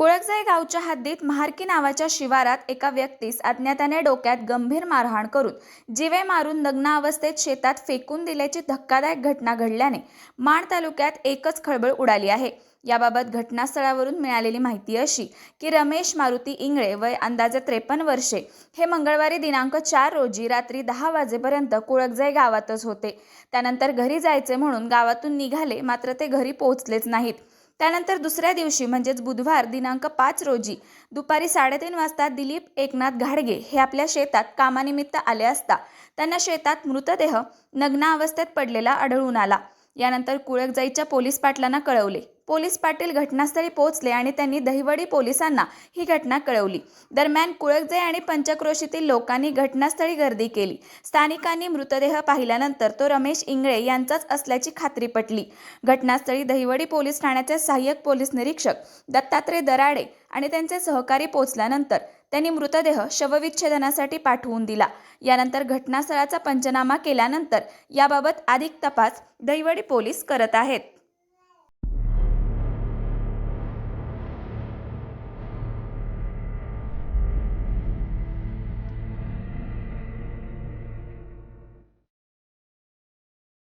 कुळकजाई गावच्या हद्दीत महारकी नावाच्या शिवारात एका व्यक्तीस अज्ञाताने डोक्यात गंभीर मारहाण करून जिवे मारून नग्न अवस्थेत शेतात फेकून दिल्याची धक्कादायक घटना घडल्याने माण तालुक्यात एकच खळबळ उडाली आहे. याबाबत घटनास्थळावरून मिळालेली माहिती अशी की रमेश मारुती इंगळे वय अंदाजे त्रेपन्न वर्षे हे मंगळवारी दिनांक चार रोजी रात्री दहा वाजेपर्यंत कुळकजाई गावातच होते. त्यानंतर घरी जायचे म्हणून गावातून निघाले मात्र ते घरी पोहोचलेच नाहीत. त्यानंतर दुसऱ्या दिवशी म्हणजेच बुधवार दिनांक पाच रोजी दुपारी साडेतीन वाजता दिलीप एकनाथ घाडगे हे आपल्या शेतात कामानिमित्त आले असता त्यांना शेतात मृतदेह नग्न अवस्थेत पडलेला आढळून आला. यानंतर कुळकजाईच्या पोलीस पाटलांना कळवले. पोलीस पाटील घटनास्थळी पोहोचले आणि त्यांनी दहिवडी पोलिसांना ही घटना कळवली. दरम्यान कुळकजे आणि पंचक्रोशीतील लोकांनी घटनास्थळी गर्दी केली. स्थानिकांनी मृतदेह पाहिल्यानंतर तो रमेश इंगळे यांचाच असल्याची खात्री पटली. घटनास्थळी दहिवडी पोलीस ठाण्याचे सहाय्यक पोलीस निरीक्षक दत्तात्रय दराडे आणि त्यांचे सहकारी पोहोचल्यानंतर त्यांनी मृतदेह शवविच्छेदनासाठी पाठवून दिला. यानंतर घटनास्थळाचा पंचनामा केल्यानंतर याबाबत अधिक तपास दहिवडी पोलीस करत आहेत.